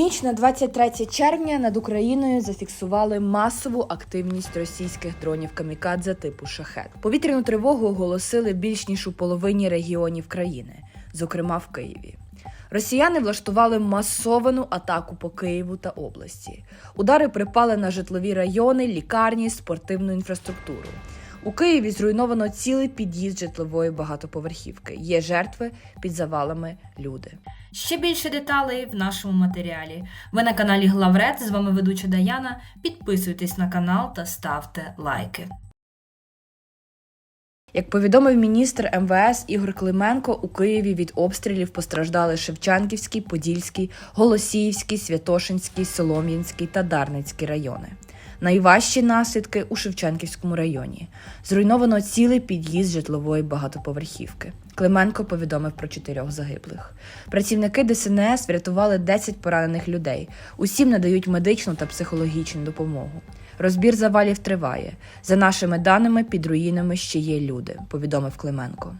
ніч на 23 червня над Україною зафіксували масову активність російських дронів камікадзе типу шахет. Повітряну тривогу оголосили більш ніж у половині регіонів країни, зокрема в Києві. Росіяни влаштували масовану атаку по Києву та області. Удари припали на житлові райони, лікарні, спортивну інфраструктуру. У Києві зруйновано цілий під'їзд житлової багатоповерхівки. Є жертви під завалами люди. Ще більше деталей в нашому матеріалі. Ви на каналі Главред, з вами ведуча Даяна. Підписуйтесь на канал та ставте лайки. Як повідомив міністр МВС Ігор Клименко, у Києві від обстрілів постраждали Шевчанківський, Подільський, Голосіївський, Святошинський, Солом'янський та Дарницький райони. Найважчі наслідки у Шевченківському районі. Зруйновано цілий під'їзд житлової багатоповерхівки. Клименко повідомив про чотирьох загиблих. Працівники ДСНС врятували 10 поранених людей. Усім надають медичну та психологічну допомогу. Розбір завалів триває. За нашими даними, під руїнами ще є люди, повідомив Клименко.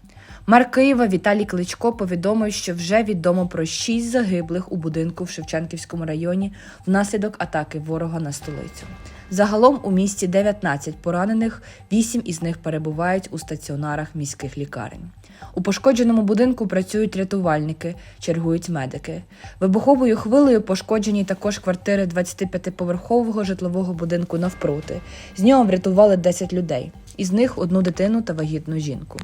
Мер Києва Віталій Кличко повідомив, що вже відомо про шість загиблих у будинку в Шевченківському районі внаслідок атаки ворога на столицю. Загалом у місті 19 поранених, 8 із них перебувають у стаціонарах міських лікарень. У пошкодженому будинку працюють рятувальники, чергують медики. Вибуховою хвилею пошкоджені також квартири 25-поверхового житлового будинку навпроти. З нього врятували 10 людей, із них одну дитину та вагітну жінку.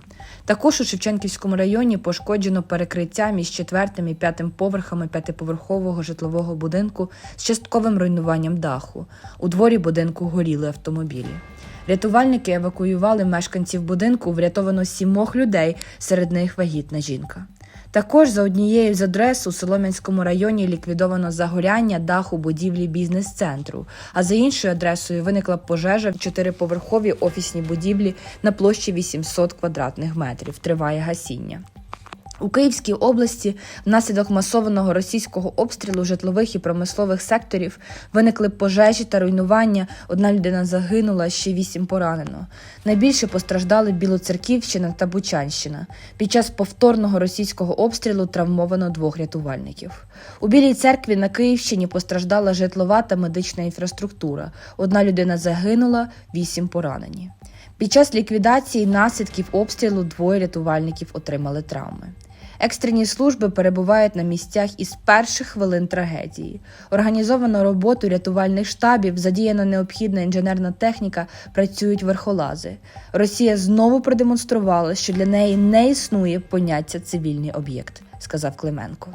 Також у Шевченківському районі пошкоджено перекриття між четвертим і п'ятим поверхами п'ятиповерхового житлового будинку з частковим руйнуванням даху. У дворі будинку горіли автомобілі. Рятувальники евакуювали мешканців будинку, врятовано сімох людей, серед них вагітна жінка. Також за однією з адрес у Солом'янському районі ліквідовано загоряння даху будівлі бізнес-центру, а за іншою адресою виникла пожежа в чотириповерховій офісній будівлі на площі 800 квадратних метрів. Триває гасіння. У Київській області внаслідок масованого російського обстрілу житлових і промислових секторів виникли пожежі та руйнування. Одна людина загинула, ще вісім поранено. Найбільше постраждали Білоцерківщина та Бучанщина. Під час повторного російського обстрілу травмовано двох рятувальників. У Білій церкві на Київщині постраждала житлова та медична інфраструктура. Одна людина загинула, вісім поранені. Під час ліквідації наслідків обстрілу двоє рятувальників отримали травми. Екстрені служби перебувають на місцях із перших хвилин трагедії. Організовано роботу рятувальних штабів, задіяна необхідна інженерна техніка, працюють верхолази. Росія знову продемонструвала, що для неї не існує поняття цивільний об'єкт, сказав Клименко.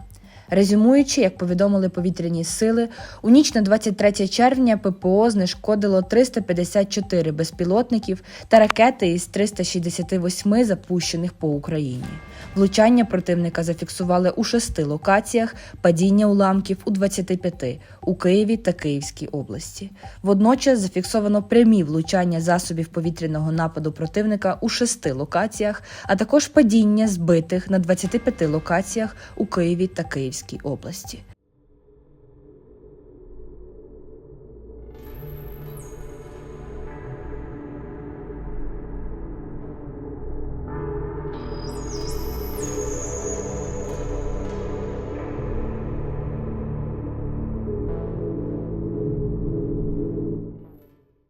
Резюмуючи, як повідомили повітряні сили, у ніч на 23 червня ППО знешкодило 354 безпілотників та ракети із 368 запущених по Україні. Влучання противника зафіксували у шести локаціях, падіння уламків у 25 у Києві та Київській області. Водночас зафіксовано прямі влучання засобів повітряного нападу противника у шести локаціях, а також падіння збитих на 25 локаціях у Києві та Київській області.